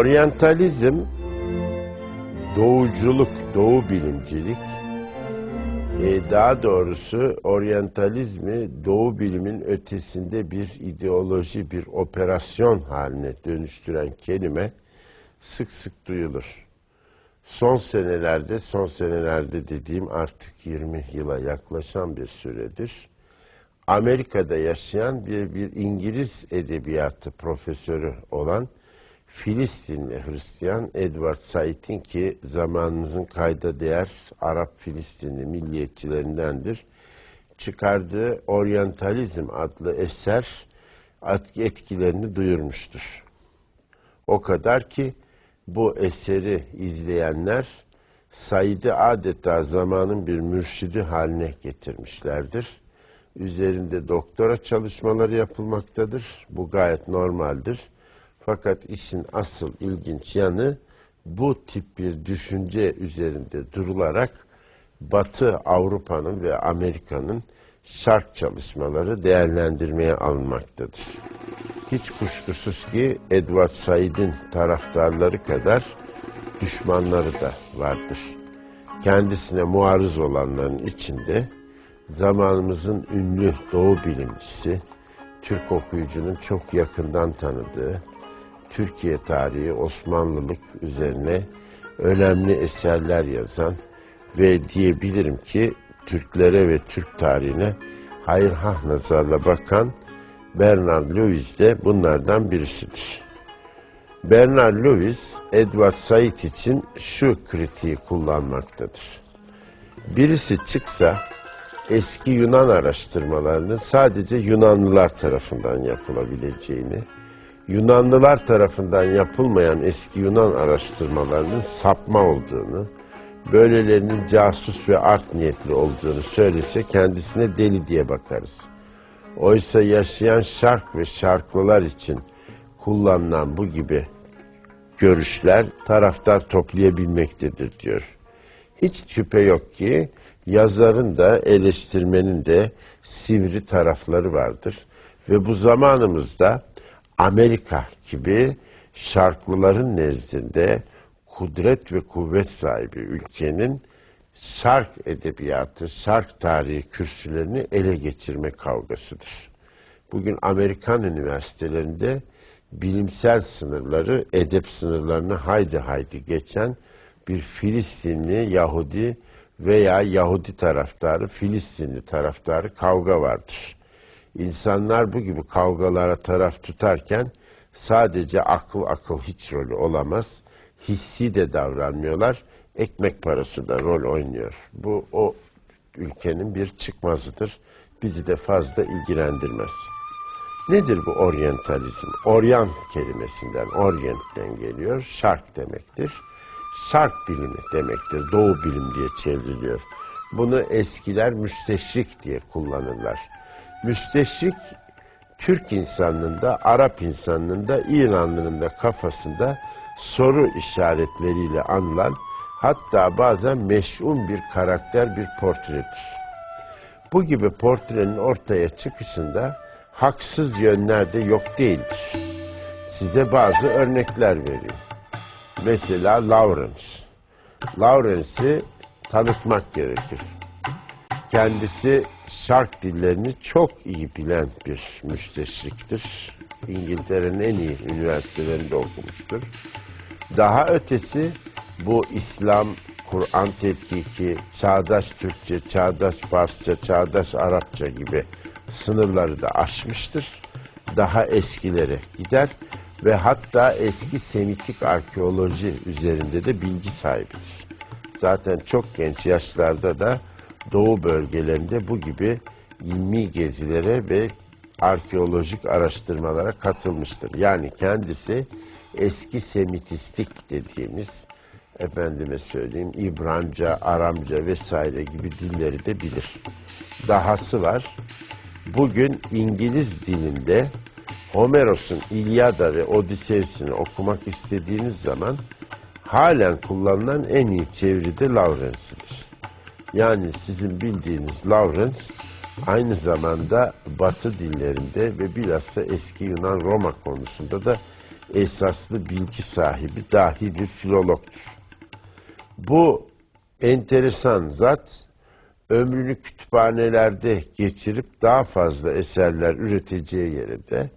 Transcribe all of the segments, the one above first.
Oryantalizm, doğuculuk, doğu bilimcilik, e, daha doğrusu oryantalizmi doğu bilimin ötesinde bir ideoloji, bir operasyon haline dönüştüren kelime sık sık duyulur. Son senelerde, son senelerde dediğim artık 20 yıla yaklaşan bir süredir. Amerika'da yaşayan bir, bir İngiliz edebiyatı profesörü olan Filistinli Hristiyan Edward Said'in ki zamanımızın kayda değer Arap Filistinli milliyetçilerindendir. Çıkardığı Oryantalizm adlı eser etkilerini duyurmuştur. O kadar ki bu eseri izleyenler Said'i adeta zamanın bir mürşidi haline getirmişlerdir. Üzerinde doktora çalışmaları yapılmaktadır. Bu gayet normaldir. Fakat işin asıl ilginç yanı bu tip bir düşünce üzerinde durularak Batı Avrupa'nın ve Amerika'nın şark çalışmaları değerlendirmeye alınmaktadır. Hiç kuşkusuz ki Edward Said'in taraftarları kadar düşmanları da vardır. Kendisine muarız olanların içinde zamanımızın ünlü doğu bilimcisi, Türk okuyucunun çok yakından tanıdığı, Türkiye tarihi, Osmanlılık üzerine önemli eserler yazan ve diyebilirim ki Türklere ve Türk tarihine hayır nazarla bakan Bernard Lewis de bunlardan birisidir. Bernard Lewis, Edward Said için şu kritiği kullanmaktadır. Birisi çıksa eski Yunan araştırmalarının sadece Yunanlılar tarafından yapılabileceğini, Yunanlılar tarafından yapılmayan eski Yunan araştırmalarının sapma olduğunu, böylelerinin casus ve art niyetli olduğunu söylese kendisine deli diye bakarız. Oysa yaşayan şark ve şarklılar için kullanılan bu gibi görüşler taraftar toplayabilmektedir diyor. Hiç şüphe yok ki yazarın da eleştirmenin de sivri tarafları vardır. Ve bu zamanımızda Amerika gibi şarklıların nezdinde kudret ve kuvvet sahibi ülkenin şark edebiyatı, şark tarihi kürsülerini ele geçirme kavgasıdır. Bugün Amerikan üniversitelerinde bilimsel sınırları, edep sınırlarını haydi haydi geçen bir Filistinli Yahudi veya Yahudi taraftarı, Filistinli taraftarı kavga vardır. İnsanlar bu gibi kavgalara taraf tutarken sadece akıl akıl hiç rolü olamaz. Hissi de davranmıyorlar. Ekmek parası da rol oynuyor. Bu o ülkenin bir çıkmazıdır. Bizi de fazla ilgilendirmez. Nedir bu oryantalizm? Oryan kelimesinden, oryentten geliyor. Şark demektir. Şark bilimi demektir. Doğu bilim diye çevriliyor. Bunu eskiler müsteşrik diye kullanırlar. Müsteşrik Türk insanının da, Arap insanının da, İranlının da kafasında soru işaretleriyle anılan hatta bazen meş'um bir karakter, bir portredir. Bu gibi portrenin ortaya çıkışında haksız yönler de yok değildir. Size bazı örnekler vereyim. Mesela Lawrence. Lawrence'i tanıtmak gerekir. Kendisi şark dillerini çok iyi bilen bir müsteşriktir. İngiltere'nin en iyi üniversitelerinde okumuştur. Daha ötesi bu İslam, Kur'an tetkiki, çağdaş Türkçe, çağdaş Farsça, çağdaş Arapça gibi sınırları da aşmıştır. Daha eskilere gider ve hatta eski Semitik arkeoloji üzerinde de bilgi sahibidir. Zaten çok genç yaşlarda da Doğu bölgelerinde bu gibi ilmi gezilere ve arkeolojik araştırmalara katılmıştır. Yani kendisi eski Semitistik dediğimiz efendime söyleyeyim İbranca, Aramca vesaire gibi dilleri de bilir. Dahası var. Bugün İngiliz dilinde Homeros'un İlyada ve Odysseus'ini okumak istediğiniz zaman halen kullanılan en iyi çeviri de Lawrence'dir. Yani sizin bildiğiniz Lawrence aynı zamanda Batı dillerinde ve bilhassa eski Yunan Roma konusunda da esaslı bilgi sahibi dahi bir filologtur. Bu enteresan zat ömrünü kütüphanelerde geçirip daha fazla eserler üreteceği yere de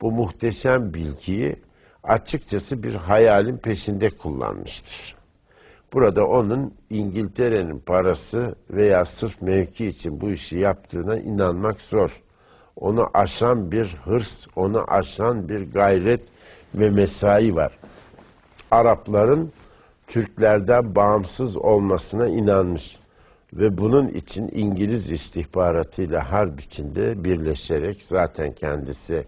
bu muhteşem bilgiyi açıkçası bir hayalin peşinde kullanmıştır. Burada onun İngiltere'nin parası veya sırf mevki için bu işi yaptığına inanmak zor. Onu aşan bir hırs, onu aşan bir gayret ve mesai var. Arapların Türklerden bağımsız olmasına inanmış ve bunun için İngiliz istihbaratıyla harp içinde birleşerek zaten kendisi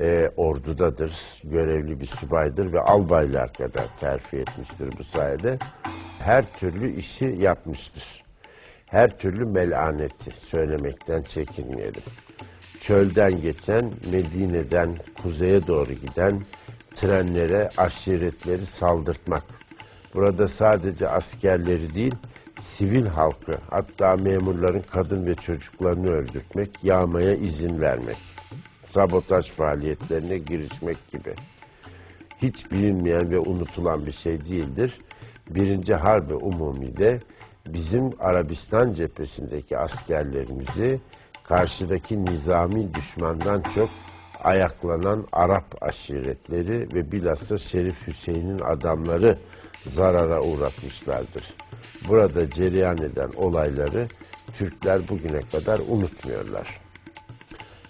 e, ordudadır, görevli bir subaydır ve albaylığa kadar terfi etmiştir bu sayede. Her türlü işi yapmıştır. Her türlü melaneti söylemekten çekinmeyelim. Çölden geçen, Medine'den kuzeye doğru giden trenlere aşiretleri saldırtmak. Burada sadece askerleri değil, sivil halkı, hatta memurların kadın ve çocuklarını öldürtmek, yağmaya izin vermek, sabotaj faaliyetlerine girişmek gibi. Hiç bilinmeyen ve unutulan bir şey değildir. Birinci Harbi Umumi'de bizim Arabistan cephesindeki askerlerimizi karşıdaki nizami düşmandan çok ayaklanan Arap aşiretleri ve bilhassa Şerif Hüseyin'in adamları zarara uğratmışlardır. Burada cereyan eden olayları Türkler bugüne kadar unutmuyorlar.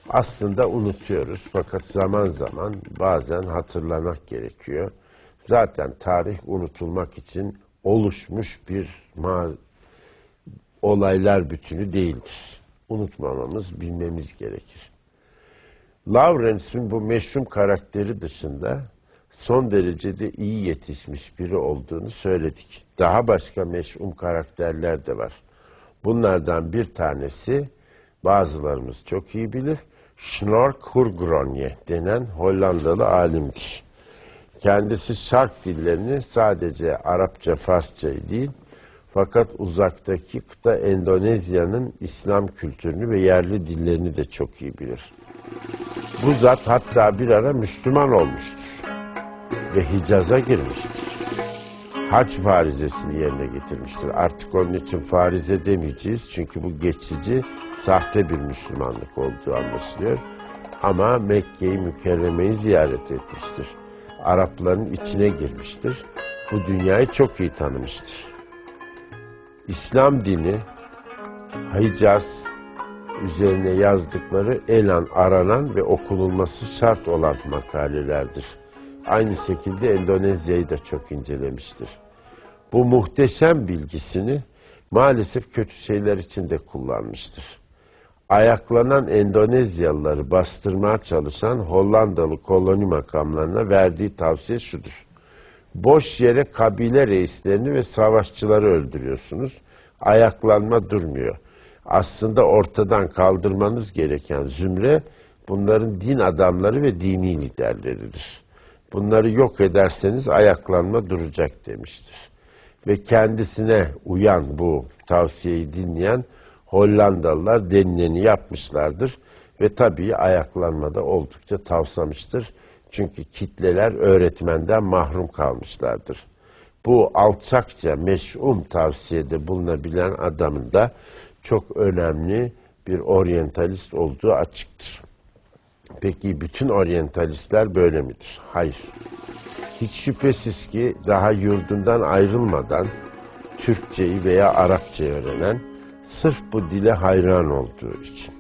Aslında unutuyoruz fakat zaman zaman bazen hatırlamak gerekiyor. Zaten tarih unutulmak için oluşmuş bir olaylar bütünü değildir. Unutmamamız, bilmemiz gerekir. Lawrence'in bu meşhum karakteri dışında son derecede iyi yetişmiş biri olduğunu söyledik. Daha başka meşhum karakterler de var. Bunlardan bir tanesi bazılarımız çok iyi bilir. Schnorr Kurgronje denen Hollandalı alimdir. Kendisi şark dillerini sadece Arapça, Farsça değil fakat uzaktaki kıta Endonezya'nın İslam kültürünü ve yerli dillerini de çok iyi bilir. Bu zat hatta bir ara Müslüman olmuştur ve Hicaz'a girmiştir. Hac farizesini yerine getirmiştir. Artık onun için farize demeyeceğiz çünkü bu geçici, sahte bir Müslümanlık olduğu anlaşılıyor. Ama Mekke'yi mükerremeyi ziyaret etmiştir. Arapların içine girmiştir. Bu dünyayı çok iyi tanımıştır. İslam dini, Hicaz üzerine yazdıkları elan aranan ve okunulması şart olan makalelerdir. Aynı şekilde Endonezya'yı da çok incelemiştir. Bu muhteşem bilgisini maalesef kötü şeyler için de kullanmıştır. Ayaklanan Endonezyalıları bastırmaya çalışan Hollandalı koloni makamlarına verdiği tavsiye şudur. Boş yere kabile reislerini ve savaşçıları öldürüyorsunuz. Ayaklanma durmuyor. Aslında ortadan kaldırmanız gereken zümre bunların din adamları ve dini liderleridir. Bunları yok ederseniz ayaklanma duracak demiştir. Ve kendisine uyan bu tavsiyeyi dinleyen Hollandalılar denileni yapmışlardır. Ve tabii ayaklanmada oldukça tavsamıştır. Çünkü kitleler öğretmenden mahrum kalmışlardır. Bu alçakça meş'um tavsiyede bulunabilen adamın da çok önemli bir oryantalist olduğu açıktır. Peki bütün oryantalistler böyle midir? Hayır. Hiç şüphesiz ki daha yurdundan ayrılmadan Türkçeyi veya Arapçayı öğrenen sırf bu dile hayran olduğu için